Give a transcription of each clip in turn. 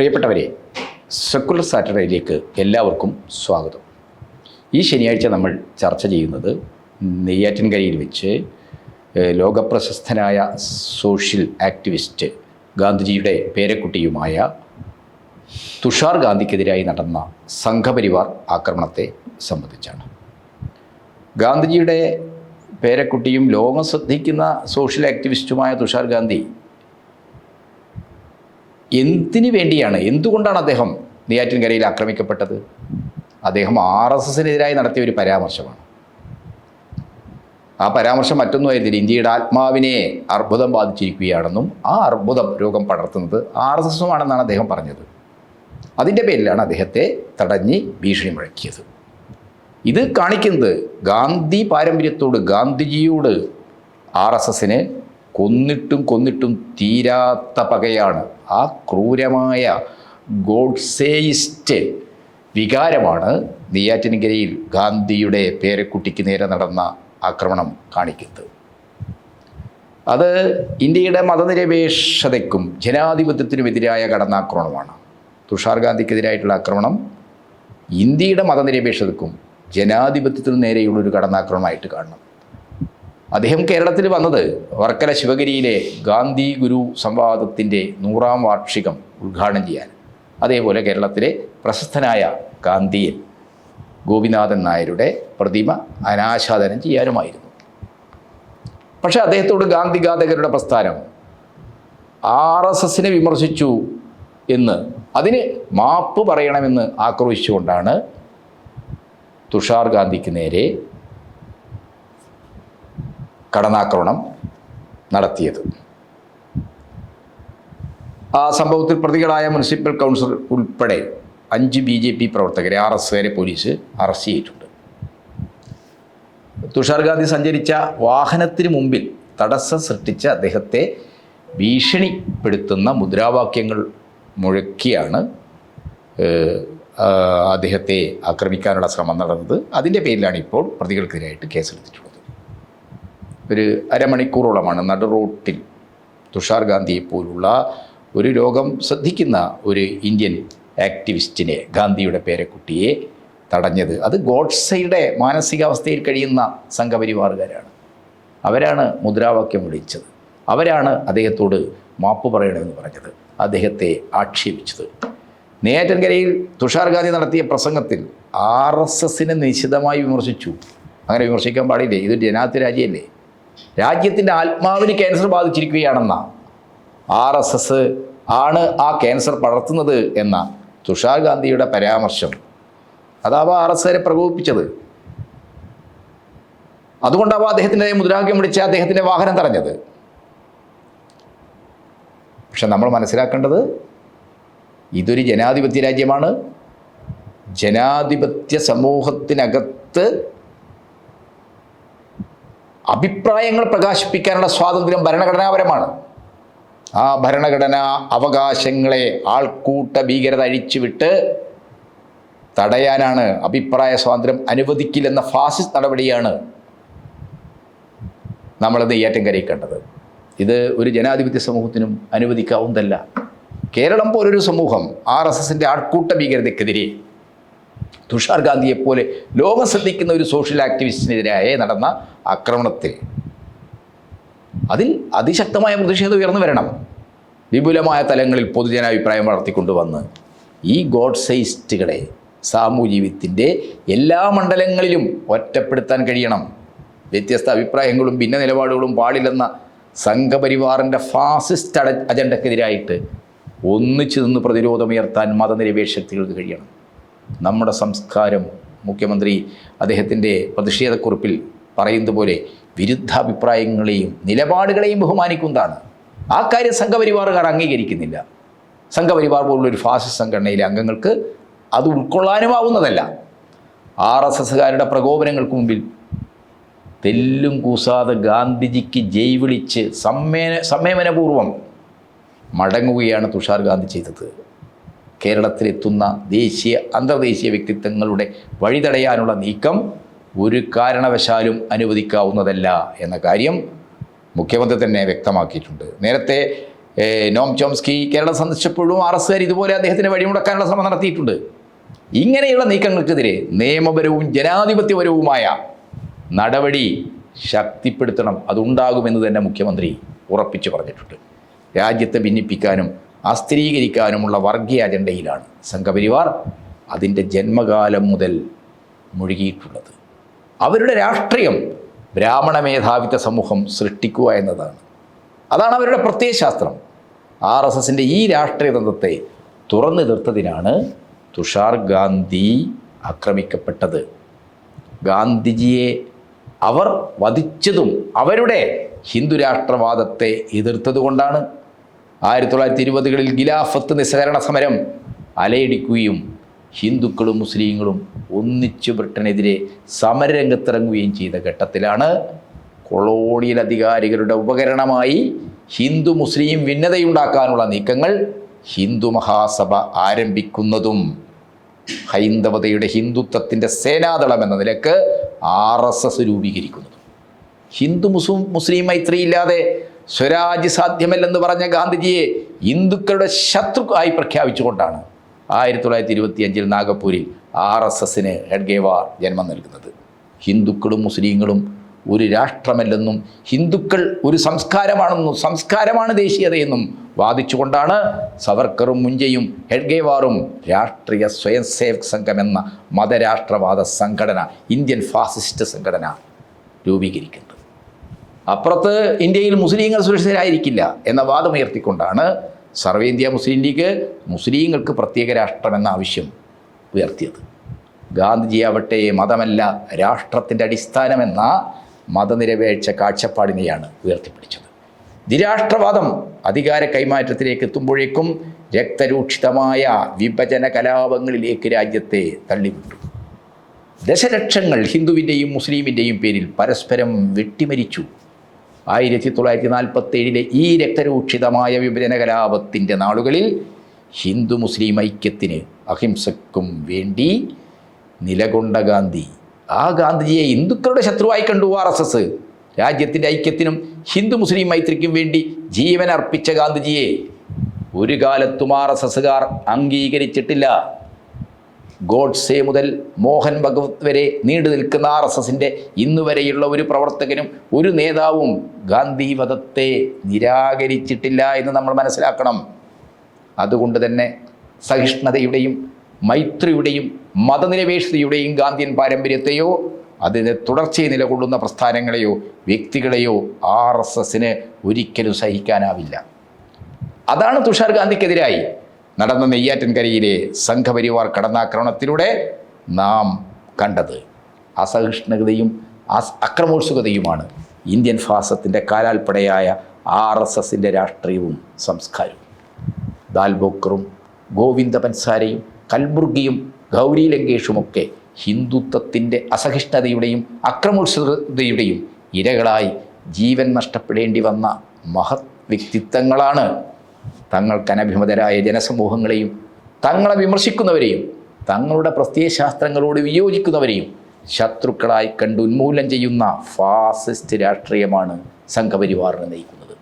പ്രിയപ്പെട്ടവരെ സെക്കുലർ സാറ്റർഡേയിലേക്ക് എല്ലാവർക്കും സ്വാഗതം. ഈ ശനിയാഴ്ച നമ്മൾ ചർച്ച ചെയ്യുന്നത് നെയ്യാറ്റിൻകരയിൽ വെച്ച് ലോകപ്രശസ്തനായ സോഷ്യൽ ആക്ടിവിസ്റ്റ് ഗാന്ധിജിയുടെ പേരക്കുട്ടിയുമായ തുഷാർ ഗാന്ധിക്കെതിരായി നടന്ന സംഘപരിവാർ ആക്രമണത്തെ സംബന്ധിച്ചാണ്. ഗാന്ധിജിയുടെ പേരക്കുട്ടിയും ലോകം ശ്രദ്ധിക്കുന്ന സോഷ്യൽ ആക്ടിവിസ്റ്റുമായ തുഷാർ ഗാന്ധി എന്തിനു വേണ്ടിയാണ്? എന്തുകൊണ്ടാണ് അദ്ദേഹം നെയ്യാറ്റിൻകരയിൽ ആക്രമിക്കപ്പെട്ടത്? അദ്ദേഹം ആർ എസ് എസിനെതിരായി നടത്തിയ ഒരു പരാമർശമാണ്. ആ പരാമർശം മറ്റൊന്നുമായിരുന്നില്ല ഇന്ത്യയുടെ ആത്മാവിനെ അർബുദം ബാധിച്ചിരിക്കുകയാണെന്നും ആ അർബുദം രോഗം പടർത്തുന്നത് ആർ എസ് എസുമാണെന്നാണ് അദ്ദേഹം പറഞ്ഞത്. അതിന്റെ പേരിലാണ് അദ്ദേഹത്തെ തടഞ്ഞ് ഭീഷണി മുഴക്കിയത് ഇത് കാണിക്കുന്നത് ഗാന്ധി പാരമ്പര്യത്തോട് ഗാന്ധിജിയോട് ആർ എസ് എസിന് കൊന്നിട്ടും കൊന്നിട്ടും തീരാത്ത പകയാണ്. ആ ക്രൂരമായ ഗോഡ്സേയിസ്റ്റ് വികാരമാണ് നെയ്യാറ്റിൻകരയിൽ ഗാന്ധിയുടെ പേരക്കുട്ടിക്ക് നേരെ നടന്ന ആക്രമണം കാണിക്കുന്നത്. അത് ഇന്ത്യയുടെ മതനിരപേക്ഷതയ്ക്കും ജനാധിപത്യത്തിനുമെതിരായ കടന്നാക്രമണമാണ്. തുഷാർ ഗാന്ധിക്കെതിരായിട്ടുള്ള ആക്രമണം ഇന്ത്യയുടെ മതനിരപേക്ഷതയ്ക്കും ജനാധിപത്യത്തിനു നേരെയുള്ളൊരു കടന്നാക്രമണമായിട്ട് കാണണം. അദ്ദേഹം കേരളത്തിൽ വന്നത് വർക്കല ശിവഗിരിയിലെ ഗാന്ധി ഗുരു സംവാദത്തിന്റെ നൂറാം വാർഷികം ഉദ്ഘാടനം ചെയ്യാൻ. അതേപോലെ കേരളത്തിലെ പ്രശസ്തനായ ഗാന്ധിയൻ ഗോപിനാഥൻ നായരുടെ പ്രതിമ അനാച്ഛാദനം ചെയ്യാനുമായിരുന്നു. പക്ഷേ അദ്ദേഹത്തോട് ഗാന്ധി ഗാന്ധകരുടെ പ്രസ്ഥാനം ആർ എസ് എസിനെ വിമർശിച്ചു എന്ന് അതിന് മാപ്പ് പറയണമെന്ന് ആക്രോശിച്ചുകൊണ്ടാണ് തുഷാർ ഗാന്ധിക്ക് നേരെ കടന്നാക്രമണം നടത്തിയത്. ആ സംഭവത്തിൽ പ്രതികളായ മുനിസിപ്പൽ കൗൺസിൽ ഉൾപ്പെടെ അഞ്ച് ബി ജെ പി പ്രവർത്തകരെ ആർ എസ് വരെ പോലീസ് അറസ്റ്റ് ചെയ്തിട്ടുണ്ട്. തുഷാർ ഗാന്ധി സഞ്ചരിച്ച വാഹനത്തിന് മുമ്പിൽ തടസ്സം സൃഷ്ടിച്ച അദ്ദേഹത്തെ ഭീഷണിപ്പെടുത്തുന്ന മുദ്രാവാക്യങ്ങൾ മുഴക്കിയാണ് അദ്ദേഹത്തെ ആക്രമിക്കാനുള്ള ശ്രമം നടന്നത്. അതിന്റെ പേരിലാണ് ഇപ്പോൾ പ്രതികൾക്കെതിരായിട്ട് കേസെടുത്തിട്ടുള്ളത്. ഒരു അരമണിക്കൂറോളമാണ് നടു റോട്ടിൽ. തുഷാർ ഗാന്ധിയെ പോലുള്ള ഒരു രോഗം ശ്രദ്ധിക്കുന്ന ഒരു ഇന്ത്യൻ ആക്ടിവിസ്റ്റിനെ ഗാന്ധിയുടെ പേരക്കുട്ടിയെ തടഞ്ഞത്. അത് ഗോഡ്സയുടെ മാനസികാവസ്ഥയിൽ കഴിയുന്ന സംഘപരിവാറുകാരാണ്. അവരാണ് മുദ്രാവാക്യം വിളിച്ചത്. അവരാണ് അദ്ദേഹത്തോട് മാപ്പ് പറയണമെന്ന് പറഞ്ഞത്. അദ്ദേഹത്തെ ആക്ഷേപിച്ചത്. നെയ്യാറ്റൻകരയിൽ തുഷാർ ഗാന്ധി നടത്തിയ പ്രസംഗത്തിൽ ആർ എസ് എസിനെ നിശിതമായി വിമർശിച്ചു. അങ്ങനെ വിമർശിക്കാൻ പാടില്ലേ? ഇത് ജനാധിപത്യ രാജ്യമല്ലേ രാജ്യത്തിന്റെ ആത്മാവിന് ക്യാൻസർ ബാധിച്ചിരിക്കുകയാണെന്ന. ആർ എസ് എസ് ആണ് ആ ക്യാൻസർ പടർത്തുന്നത് എന്ന തുഷാർ ഗാന്ധിയുടെ പരാമർശം. അതാവാ ആർ എസ് വരെ പ്രകോപിപ്പിച്ചത്. അതുകൊണ്ടാവാ അദ്ദേഹത്തിന്റെ മുദ്രാവാക്യം വിളിച്ച് അദ്ദേഹത്തിന്റെ വാഹനം തടഞ്ഞത്. പക്ഷെ നമ്മൾ മനസ്സിലാക്കേണ്ടത് ഇതൊരു ജനാധിപത്യ രാജ്യമാണ്. ജനാധിപത്യ സമൂഹത്തിനകത്ത് അഭിപ്രായങ്ങൾ പ്രകാശിപ്പിക്കാനുള്ള സ്വാതന്ത്ര്യം ഭരണഘടനാപരമാണ്. ആ ഭരണഘടനാ അവകാശങ്ങളെ ആൾക്കൂട്ട ഭീകരത അഴിച്ചുവിട്ട് തടയാനാണ് അഭിപ്രായ സ്വാതന്ത്ര്യം അനുവദിക്കില്ലെന്ന ഫാസിസ്റ്റ് നടപടിയാണ് നമ്മൾ നെയ്യാറ്റിൻകരയിൽ കണ്ടത് ഇത് ഒരു ജനാധിപത്യ സമൂഹത്തിനും അനുവദിക്കാവുന്നതല്ല. കേരളം പോലൊരു സമൂഹം ആർ എസ് എസിന്റെ ആൾക്കൂട്ട ഭീകരതയ്ക്കെതിരെ തുഷാർ ഗാന്ധിയെപ്പോലെ ലോകം ശ്രദ്ധിക്കുന്ന ഒരു സോഷ്യൽ ആക്ടിവിസ്റ്റിനെതിരായ നടന്ന ആക്രമണത്തിൽ അതിൽ അതിശക്തമായ പ്രതിഷേധം ഉയർന്നു വരണം. വിപുലമായ തലങ്ങളിൽ പൊതുജനാഭിപ്രായം വളർത്തിക്കൊണ്ടുവന്ന് ഈ ഗോഡ്സൈസ്റ്റുകളെ സാമൂജീവിത്തിന്റെ എല്ലാ മണ്ഡലങ്ങളിലും ഒറ്റപ്പെടുത്താൻ കഴിയണം. വ്യത്യസ്ത അഭിപ്രായങ്ങളും ഭിന്ന നിലപാടുകളും പാടില്ലെന്ന സംഘപരിവാറിന്റെ ഫാസിസ്റ്റ് അജണ്ടക്കെതിരായിട്ട് ഒന്നിച്ചു നിന്ന് പ്രതിരോധമുയർത്താൻ മതനിരപേക്ഷ ശക്തികൾക്ക് കഴിയണം. നമ്മുടെ സംസ്കാരം മുഖ്യമന്ത്രി അദ്ദേഹത്തിന്റെ പ്രതിഷേധക്കുറിപ്പിൽ പറയുന്നത് പോലെ വിരുദ്ധാഭിപ്രായങ്ങളെയും നിലപാടുകളെയും ബഹുമാനിക്കുന്നതാണ്. ആ കാര്യം സംഘപരിവാറുകാർ അംഗീകരിക്കുന്നില്ല. സംഘപരിവാർ പോലുള്ള ഒരു ഫാസിസ്റ്റ് സംഘടനയിലെ അംഗങ്ങൾക്ക് അത് ഉൾക്കൊള്ളാനുമാവുന്നതല്ല. ആർ എസ് എസ്സുകാരുടെ പ്രകോപനങ്ങൾക്ക് മുമ്പിൽ തെല്ലും കൂസാതെ ഗാന്ധിജിക്ക് ജയ് വിളിച്ച് സമ്മേന സംയമനപൂർവം മടങ്ങുകയാണ് തുഷാർ ഗാന്ധി ചെയ്തത്. കേരളത്തിലെത്തുന്ന ദേശീയ അന്തർദേശീയ വ്യക്തിത്വങ്ങളുടെ വഴിതടയാനുള്ള നീക്കം ഒരു കാരണവശാലും അനുവദിക്കാവുന്നതല്ല എന്ന കാര്യം മുഖ്യമന്ത്രി തന്നെ വ്യക്തമാക്കിയിട്ടുണ്ട്. നേരത്തെ നോം ചോംസ്കി കേരളം സന്ദർശിച്ചപ്പോഴും ആർ എസ്സുകാർ ഇതുപോലെ അദ്ദേഹത്തിന് വഴിമുടക്കാനുള്ള ശ്രമം നടത്തിയിട്ടുണ്ട്. ഇങ്ങനെയുള്ള നീക്കങ്ങൾക്കെതിരെ നിയമപരവും ജനാധിപത്യപരവുമായ നടപടി ശക്തിപ്പെടുത്തണം. അതുണ്ടാകുമെന്ന് തന്നെ മുഖ്യമന്ത്രി ഉറപ്പിച്ചു പറഞ്ഞിട്ടുണ്ട്. രാജ്യത്തെ ഭിന്നിപ്പിക്കാനും അസ്ഥിരീകരിക്കാനുമുള്ള വർഗീയ അജണ്ടയിലാണ് സംഘപരിവാർ അതിന്റെ ജന്മകാലം മുതൽ മുഴുകിയിട്ടുള്ളത്. അവരുടെ രാഷ്ട്രീയം ബ്രാഹ്മണ മേധാവിത്വ സമൂഹം സൃഷ്ടിക്കുക എന്നതാണ്. അതാണ് അവരുടെ പ്രത്യയശാസ്ത്രം ആർ എസ് എസിന്റെ ഈ രാഷ്ട്രീയ തന്ത്രത്തെ തുറന്നു തീർത്തതിനാണ് തുഷാർ ഗാന്ധി ആക്രമിക്കപ്പെട്ടത്. ഗാന്ധിജിയെ അവർ വധിച്ചതും അവരുടെ ഹിന്ദു രാഷ്ട്രവാദത്തെ എതിർത്തതുകൊണ്ടാണ്. ആയിരത്തി തൊള്ളായിരത്തി ഇരുപതുകളിൽ ഗിലാഫത്ത് നിസ്സഹരണ സമരം അലയടിക്കുകയും ഹിന്ദുക്കളും മുസ്ലിങ്ങളും ഒന്നിച്ച് ബ്രിട്ടനെതിരെ സമരരംഗത്തിറങ്ങുകയും ചെയ്ത ഘട്ടത്തിലാണ് കൊളോണിയൽ അധികാരികളുടെ ഉപകരണമായി ഹിന്ദു മുസ്ലിം ഭിന്നതയുണ്ടാക്കാനുള്ള നീക്കങ്ങൾ ഹിന്ദു മഹാസഭ ആരംഭിക്കുന്നതും. ഹൈന്ദവതയുടെ ഹിന്ദുത്വത്തിന്റെ സേനാദളം എന്ന നിലയ്ക്ക് ആർ എസ് എസ് രൂപീകരിക്കുന്നതും. ഹിന്ദു മുസ്ലിം മുസ്ലിം മൈത്രി ഇല്ലാതെ സ്വരാജ് സാധ്യമല്ലെന്ന് പറഞ്ഞ ഗാന്ധിജിയെ ഹിന്ദുക്കളുടെ ശത്രു ആയി പ്രഖ്യാപിച്ചുകൊണ്ടാണ് ആയിരത്തി തൊള്ളായിരത്തി ഇരുപത്തി അഞ്ചിൽ നാഗപ്പൂരിൽ ആർ എസ് എസിന് ഹെഡ്ഗേവാർ ജന്മം നൽകുന്നത്. ഹിന്ദുക്കളും മുസ്ലിങ്ങളും ഒരു രാഷ്ട്രമല്ലെന്നും ഹിന്ദുക്കൾ ഒരു സംസ്കാരമാണെന്നും സംസ്കാരമാണ് ദേശീയതയെന്നും വാദിച്ചുകൊണ്ടാണ് സവർക്കറും മുഞ്ചയും ഹെഡ്ഗേവാറും രാഷ്ട്രീയ സ്വയം സേവക് സംഘം എന്ന മതരാഷ്ട്രവാദ സംഘടന ഇന്ത്യൻ ഫാസിസ്റ്റ് സംഘടന രൂപീകരിക്കുന്നത്. അപ്പുറത്ത് ഇന്ത്യയിൽ മുസ്ലിങ്ങൾ സുരക്ഷിതരായിരിക്കില്ല എന്ന വാദമുയർത്തിക്കൊണ്ടാണ് സർവേ ഇന്ത്യ മുസ്ലിം ലീഗ് മുസ്ലിങ്ങൾക്ക് പ്രത്യേക രാഷ്ട്രമെന്ന ആവശ്യം ഉയർത്തിയത്. ഗാന്ധിജി ആവട്ടെ മതമല്ല രാഷ്ട്രത്തിന്റെ അടിസ്ഥാനമെന്ന മതനിരപേക്ഷ കാഴ്ചപ്പാടിനെയാണ് ഉയർത്തിപ്പിടിച്ചത്. നിരാഷ്ട്രവാദം അധികാര കൈമാറ്റത്തിലേക്ക് എത്തുമ്പോഴേക്കും രക്തരൂക്ഷിതമായ വിഭജന കലാപങ്ങളിലേക്ക് രാജ്യത്തെ തള്ളിവിട്ടു. ദശലക്ഷങ്ങൾ ഹിന്ദുവിന്റെയും മുസ്ലിമിന്റെയും പേരിൽ പരസ്പരം വെട്ടിമരിച്ചു. ആയിരത്തി തൊള്ളായിരത്തി നാൽപ്പത്തി ഏഴിലെ ഈ രക്തരൂക്ഷിതമായ വിഭജന കലാപത്തിന്റെ നാളുകളിൽ ഹിന്ദു മുസ്ലിം ഐക്യത്തിന് അഹിംസക്കും വേണ്ടി നിലകൊണ്ട ഗാന്ധി. ആ ഗാന്ധിജിയെ ഹിന്ദുക്കളുടെ ശത്രുവായി കണ്ടു ആർ എസ് എസ്. രാജ്യത്തിന്റെ ഐക്യത്തിനും ഹിന്ദു മുസ്ലിം മൈത്രിക്കും വേണ്ടി ജീവൻ അർപ്പിച്ച ഗാന്ധിജിയെ ഒരു കാലത്തും ആർ എസ് എസ്സുകാർ അംഗീകരിച്ചിട്ടില്ല. ഗോഡ്സെ മുതൽ മോഹൻ ഭഗവത് വരെ നീണ്ടു നിൽക്കുന്ന ആർ എസ് എസിന്റെ ഇന്നുവരെയുള്ള ഒരു പ്രവർത്തകനും ഒരു നേതാവും ഗാന്ധി വധത്തെ നിരാകരിച്ചിട്ടില്ല എന്ന് നമ്മൾ മനസ്സിലാക്കണം. അതുകൊണ്ട് തന്നെ സഹിഷ്ണുതയുടെയും മൈത്രിയുടെയും മതനിരപേക്ഷതയുടെയും ഗാന്ധിയൻ പാരമ്പര്യത്തെയോ അതിന് തുടർച്ചയെ നിലകൊള്ളുന്ന പ്രസ്ഥാനങ്ങളെയോ വ്യക്തികളെയോ ആർ എസ് എസിന് ഒരിക്കലും സഹിക്കാനാവില്ല. അതാണ് തുഷാർ ഗാന്ധിക്കെതിരായി. നടന്ന നെയ്യാറ്റിൻകരയിലെ സംഘപരിവാർ കടന്നാക്രമണത്തിലൂടെ നാം കണ്ടത് അസഹിഷ്ണുതയും അസ് അക്രമോത്സുകതയുമാണ് ഇന്ത്യൻ ഫാസത്തിന്റെ കാലാൽപ്പടയായ ആർ എസ് എസിന്റെ രാഷ്ട്രീയവും സംസ്കാരവും. ദാൽബോക്കറും ഗോവിന്ദ പൻസാരയും കൽബുർഗിയും ഗൗരി ലങ്കേഷുമൊക്കെ ഹിന്ദുത്വത്തിന്റെ അസഹിഷ്ണുതയുടെയും അക്രമോത്സുകതയുടെയും ഇരകളായി ജീവൻ നഷ്ടപ്പെടേണ്ടി വന്ന മഹത് വ്യക്തിത്വങ്ങളാണ്. തങ്ങൾക്ക് അനഭിമതരായ ജനസമൂഹങ്ങളെയും തങ്ങളെ വിമർശിക്കുന്നവരെയും തങ്ങളുടെ പ്രത്യയശാസ്ത്രങ്ങളോട് വിയോജിക്കുന്നവരെയും ശത്രുക്കളായി കണ്ട് ഉന്മൂലനം ചെയ്യുന്ന ഫാസിസ്റ്റ് രാഷ്ട്രീയമാണ് സംഘപരിവാറിനെ നയിക്കുന്നത്.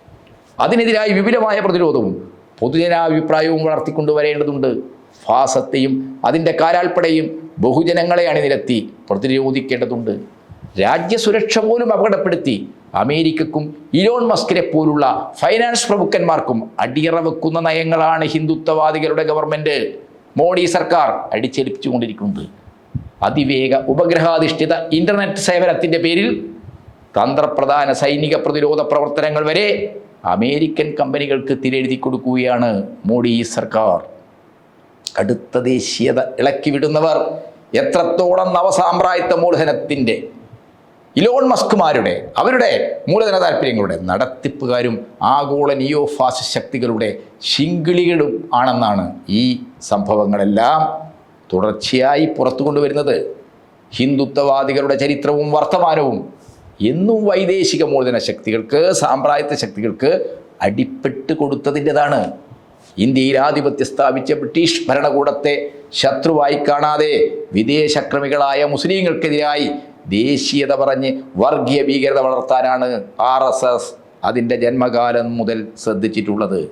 അതിനെതിരായി വിപുലമായ പ്രതിരോധവും പൊതുജനാഭിപ്രായവും വളർത്തിക്കൊണ്ടുവരേണ്ടതുണ്ട് ഫാസത്തെയും അതിന്റെ കാലാൽപ്പടയും ബഹുജനങ്ങളെ അണിനിരത്തി പ്രതിരോധിക്കേണ്ടതുണ്ട്. രാജ്യസുരക്ഷ പോലും അപകടപ്പെടുത്തി അമേരിക്കക്കും ഇലോൺ മസ്കിനെ പോലുള്ള ഫൈനാൻസ് പ്രമുഖന്മാർക്കും അടിയറവെക്കുന്ന നയങ്ങളാണ് ഹിന്ദുത്വവാദികളുടെ ഗവൺമെന്റ് മോഡി സർക്കാർ അടിച്ചേൽപ്പിച്ചുകൊണ്ടിരിക്കുന്നത്. അതിവേഗ ഉപഗ്രഹാധിഷ്ഠിത ഇന്റർനെറ്റ് സേവനത്തിന്റെ പേരിൽ തന്ത്രപ്രധാന സൈനിക പ്രതിരോധ പ്രവർത്തനങ്ങൾ വരെ അമേരിക്കൻ കമ്പനികൾക്ക് തിരെഴുതി കൊടുക്കുകയാണ് മോഡി സർക്കാർ. അടുത്ത ദേശീയത ഇളക്കി വിടുന്നവർ എത്രത്തോളം നവസാമ്രാജ്യത്വ മൂലധനത്തിന്റെ ഇലോൺ മസ്കുമാരുടെ അവരുടെ മൂലധന താല്പര്യങ്ങളുടെ നടത്തിപ്പുകാരും ആഗോള നിയോ ശക്തികളുടെ ശിങ്കിളികളും ആണെന്നാണ് ഈ സംഭവങ്ങളെല്ലാം തുടർച്ചയായി പുറത്തു കൊണ്ടുവരുന്നത് ഹിന്ദുത്വവാദികളുടെ ചരിത്രവും വർത്തമാനവും എന്നും വൈദേശിക മൂലധന ശക്തികൾക്ക് സാമ്രാജ്യത്വ ശക്തികൾക്ക് അടിപ്പെട്ട് കൊടുത്തതിന്റെതാണ്. ഇന്ത്യയിൽ ആധിപത്യം സ്ഥാപിച്ച ബ്രിട്ടീഷ് ഭരണകൂടത്തെ ശത്രുവായി കാണാതെ വിദേശക്രമികളായ മുസ്ലിങ്ങൾക്കെതിരായി ദേശീയത പറഞ്ഞ് വർഗീയ ഭീകരത വളർത്താനാണ് ആർ എസ് എസ് അതിന്റെ ജന്മകാലം മുതൽ ശ്രദ്ധിച്ചിട്ടുള്ളത്.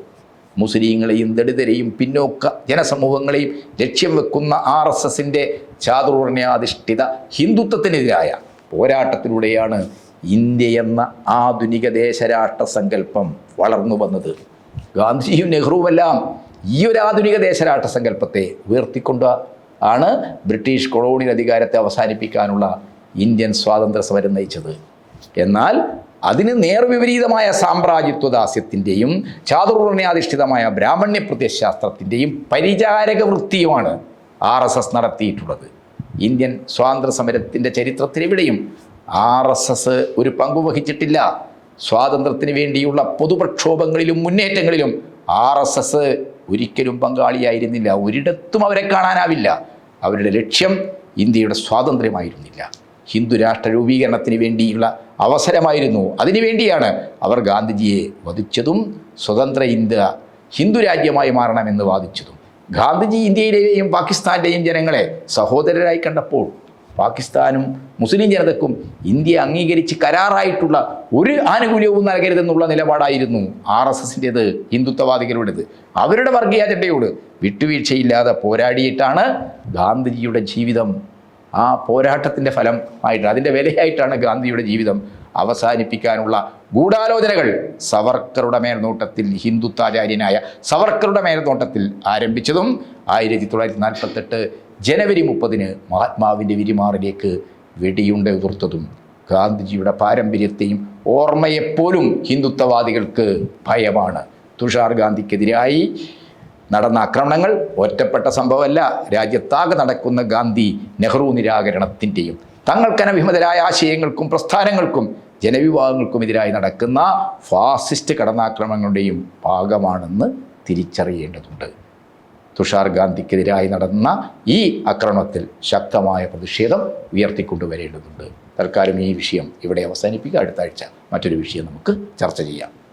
മുസ്ലിങ്ങളെയും ദളിതരെയും പിന്നോക്ക ജനസമൂഹങ്ങളെയും ലക്ഷ്യം വെക്കുന്ന ആർ എസ് എസിന്റെ ചാതുർണ്യാധിഷ്ഠിത ഹിന്ദുത്വത്തിനെതിരായ പോരാട്ടത്തിലൂടെയാണ് ഇന്ത്യ എന്ന ആധുനിക ദേശരാഷ്ട്ര സങ്കല്പം വളർന്നു വന്നത്. ഗാന്ധിജിയും നെഹ്റുവുമെല്ലാം ഈ ഒരു ആധുനിക ദേശരാഷ്ട്ര സങ്കല്പത്തെ ഉയർത്തിക്കൊണ്ട് ആണ് ബ്രിട്ടീഷ് കൊളോണിയൽ അധികാരത്തെ അവസാനിപ്പിക്കാനുള്ള ഇന്ത്യൻ സ്വാതന്ത്ര്യ സമരം നയിച്ചത്. എന്നാൽ അതിന് നേർവിപരീതമായ സാമ്രാജ്യത്വദാസ്യത്തിന്റെയും ചാതുർവർണയാധിഷ്ഠിതമായ ബ്രാഹ്മണ്യ പ്രത്യശാസ്ത്രത്തിന്റെയും പരിചാരക വൃത്തിയുമാണ് ആർ എസ് എസ് നടത്തിയിട്ടുള്ളത്. ഇന്ത്യൻ സ്വാതന്ത്ര്യ സമരത്തിന്റെ ചരിത്രത്തിലെവിടെയും ആർ എസ് എസ് ഒരു പങ്കു വഹിച്ചിട്ടില്ല. സ്വാതന്ത്ര്യത്തിന് വേണ്ടിയുള്ള പൊതുപ്രക്ഷോഭങ്ങളിലും മുന്നേറ്റങ്ങളിലും ആർ എസ് എസ് ഒരിക്കലും പങ്കാളിയായിരുന്നില്ല. ഒരിടത്തും അവരെ കാണാനാവില്ല. അവരുടെ ലക്ഷ്യം ഇന്ത്യയുടെ സ്വാതന്ത്ര്യമായിരുന്നില്ല. ഹിന്ദു രാഷ്ട്ര രൂപീകരണത്തിന് വേണ്ടിയുള്ള അവസരമായിരുന്നു. അതിനുവേണ്ടിയാണ് അവർ ഗാന്ധിജിയെ വധിച്ചതും സ്വതന്ത്ര ഇന്ത്യ ഹിന്ദുരാജ്യമായി മാറണമെന്ന് വാദിച്ചതും. ഗാന്ധിജി ഇന്ത്യയിലെയും പാകിസ്ഥാന്റെയും ജനങ്ങളെ സഹോദരരായി കണ്ടപ്പോൾ പാകിസ്ഥാനും മുസ്ലിം ജനതക്കും ഇന്ത്യ അംഗീകരിച്ച് കരാറായിട്ടുള്ള ഒരു ആനുകൂല്യവും നൽകരുതെന്നുള്ള നിലപാടായിരുന്നു ആർ എസ് എസിന്റേത് ഹിന്ദുത്വവാദികളുടേത്. അവരുടെ വർഗീയ അജണ്ടയോട് വിട്ടുവീഴ്ചയില്ലാതെ പോരാടിയിട്ടാണ് ഗാന്ധിജിയുടെ ജീവിതം ആ പോരാട്ടത്തിന്റെ ഫലമായിട്ട് അതിന്റെ വിലയായിട്ടാണ് ഗാന്ധിയുടെ ജീവിതം അവസാനിപ്പിക്കാനുള്ള ഗൂഢാലോചനകൾ സവർക്കറുടെ മേൽനോട്ടത്തിൽ ഹിന്ദുത്വാചാര്യനായ സവർക്കറുടെ മേൽനോട്ടത്തിൽ ആരംഭിച്ചതും ആയിരത്തി തൊള്ളായിരത്തി നാൽപ്പത്തെട്ട് ജനുവരി മുപ്പതിന് മഹാത്മാവിന്റെ വിരിമാറിലേക്ക് വെടിയുണ്ട ഉതിർത്തതും ഗാന്ധിജിയുടെ പാരമ്പര്യത്തെയും ഓർമ്മയെപ്പോലും ഹിന്ദുത്വവാദികൾക്ക് ഭയമാണ്. തുഷാർ ഗാന്ധിക്കെതിരായി നടന്ന ആക്രമണങ്ങൾ ഒറ്റപ്പെട്ട സംഭവമല്ല. രാജ്യത്താകെ നടക്കുന്ന ഗാന്ധി നെഹ്റു നിരാകരണത്തിന്റെയും തങ്ങൾക്കനവിമതരായ ആശയങ്ങൾക്കും പ്രസ്ഥാനങ്ങൾക്കും ജനവിഭാഗങ്ങൾക്കുമെതിരായി നടക്കുന്ന ഫാസിസ്റ്റ് കടന്നാക്രമണങ്ങളുടെയും ഭാഗമാണെന്ന് തിരിച്ചറിയേണ്ടതുണ്ട്. തുഷാർ ഗാന്ധിക്കെതിരായി നടന്ന ഈ ആക്രമണത്തിൽ ശക്തമായ പ്രതിഷേധം ഉയർത്തിക്കൊണ്ടുവരേണ്ടതുണ്ട്. തൽക്കാലം ഈ വിഷയം ഇവിടെ അവസാനിപ്പിക്കുക. അടുത്ത ആഴ്ച മറ്റൊരു വിഷയം നമുക്ക് ചർച്ച ചെയ്യാം.